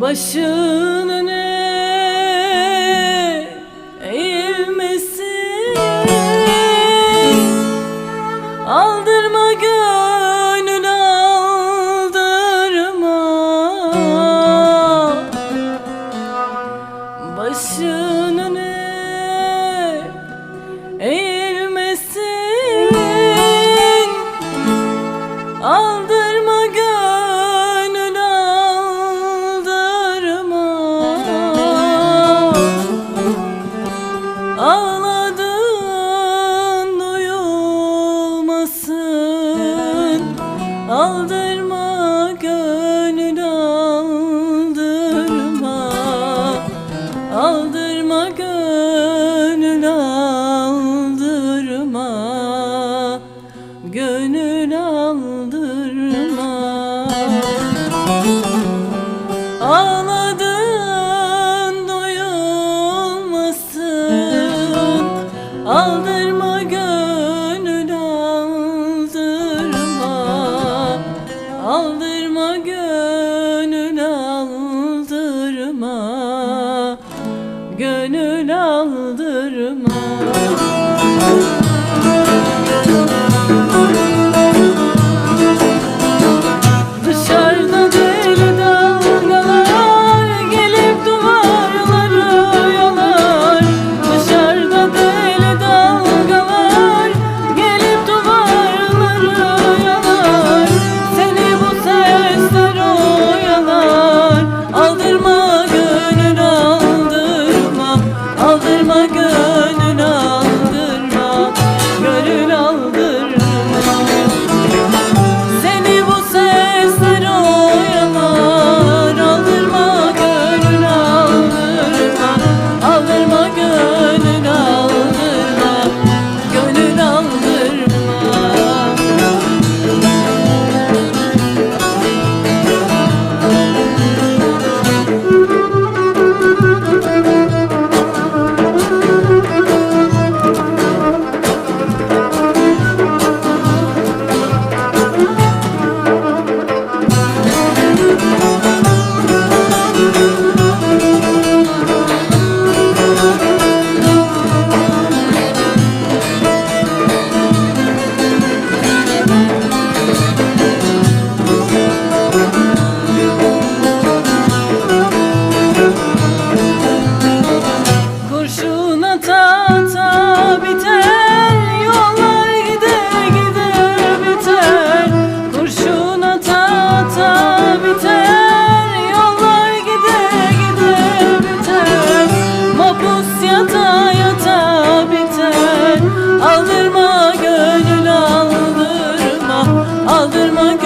Başın öne eğilmesin? Aldırma gönül aldırma. Başın aldı kaldırma kaldırma